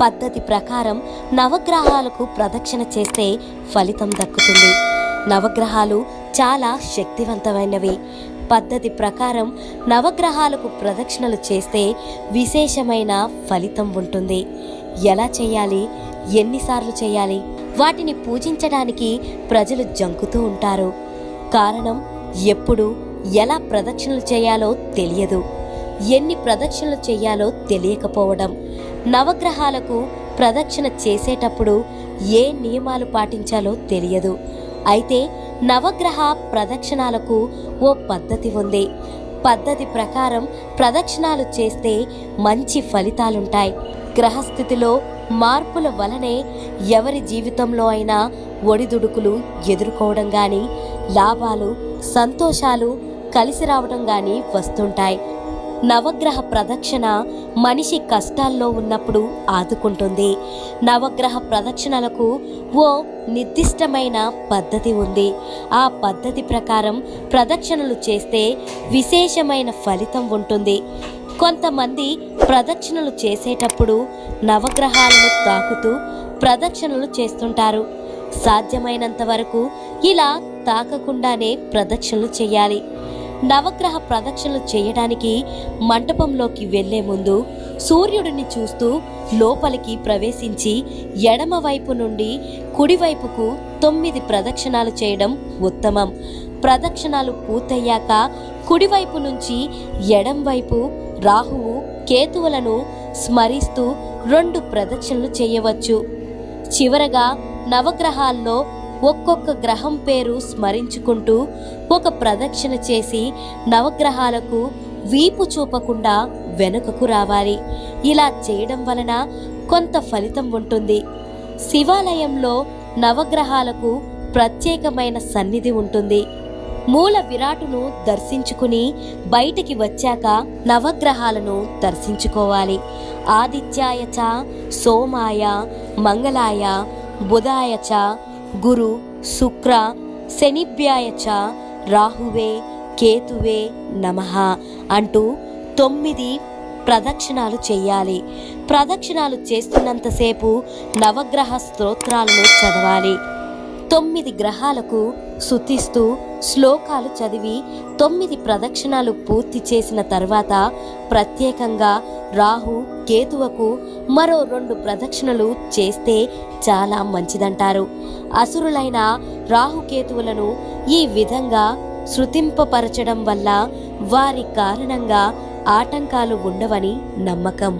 పద్ధతి ప్రకారం నవగ్రహాలకు ప్రదక్షిణ చేస్తే ఫలితం దక్కుతుంది. నవగ్రహాలు చాలా శక్తివంతమైనవి. పద్ధతి ప్రకారం నవగ్రహాలకు ప్రదక్షిణలు చేస్తే విశేషమైన ఫలితం ఉంటుంది. ఎలా చేయాలి? ఎన్నిసార్లు చేయాలి? వాటిని పూజించడానికి ప్రజలు జంకుతూ ఉంటారు. కారణం ఎప్పుడు ఎలా ప్రదక్షిణలు చేయాలో తెలియదు. ఎన్ని ప్రదక్షిణలు చేయాలో తెలియకపోవడం. నవగ్రహాలకు ప్రదక్షిణ చేసేటప్పుడు ఏ నియమాలు పాటించాలో తెలియదు. అయితే నవగ్రహ ప్రదక్షిణాలకు ఓ పద్ధతి ఉంది. పద్ధతి ప్రకారం ప్రదక్షిణాలు చేస్తే మంచి ఫలితాలుంటాయి. గ్రహస్థితిలో మార్పుల వలనే ఎవరి జీవితంలో అయినా ఒడిదుడుకులు ఎదుర్కోవడం కానీ లాభాలు సంతోషాలు కలిసి రావడం కానీ వస్తుంటాయి. నవగ్రహ ప్రదక్షిణ మనిషి కష్టాల్లో ఉన్నప్పుడు ఆదుకుంటుంది. నవగ్రహ ప్రదక్షిణలకు ఓ నిర్దిష్టమైన పద్ధతి ఉంది. ఆ పద్ధతి ప్రకారం ప్రదక్షిణలు చేస్తే విశేషమైన ఫలితం ఉంటుంది. కొంతమంది ప్రదక్షిణలు చేసేటప్పుడు నవగ్రహాలను తాకుతూ ప్రదక్షిణలు చేస్తుంటారు. సాధ్యమైనంత వరకు ఇలా తాకకుండానే ప్రదక్షిణలు చేయాలి. నవగ్రహ ప్రదక్షిణలు చేయడానికి మంటపంలోకి వెళ్ళే ముందు సూర్యుడిని చూస్తూ లోపలికి ప్రవేశించి ఎడమ వైపు నుండి కుడివైపుకు తొమ్మిది ప్రదక్షిణాలు చేయడం ఉత్తమం. ప్రదక్షిణాలు పూర్తయ్యాక కుడివైపు నుంచి ఎడం వైపు రాహువు కేతువులను స్మరిస్తూ రెండు ప్రదక్షిణలు చేయవచ్చు. చివరగా నవగ్రహాల్లో ఒక్కొక్క గ్రహం పేరు స్మరించుకుంటూ ఒక ప్రదక్షిణ చేసి నవగ్రహాలకు వీపు చూపకుండా వెనుకకు రావాలి. ఇలా చేయడం వలన కొంత ఫలితం ఉంటుంది. శివాలయంలో నవగ్రహాలకు ప్రత్యేకమైన సన్నిధి ఉంటుంది. మూల విరాటును దర్శించుకుని బయటికి వచ్చాక నవగ్రహాలను దర్శించుకోవాలి. ఆదిత్యాయ చ సోమాయ మంగళాయ బుధాయ చ గురు శుక్ర శనిభ్యాయచ రాహువే కేతువే నమః అంటూ తొమ్మిది ప్రదక్షిణాలు చేయాలి ప్రదక్షిణాలు చేస్తున్నంతసేపు నవగ్రహ స్తోత్రాలను చదవాలి. తొమ్మిది గ్రహాలకు శుతిస్తూ శ్లోకాలు చదివి తొమ్మిది ప్రదక్షిణాలు పూర్తి చేసిన తర్వాత ప్రత్యేకంగా రాహు కేతువకు మరో రెండు ప్రదక్షిణలు చేస్తే చాలా మంచిదంటారు. అసురులైన రాహుకేతువులను ఈ విధంగా శృతింపపరచడం వల్ల వారి కారణంగా ఆటంకాలు ఉండవని నమ్మకం.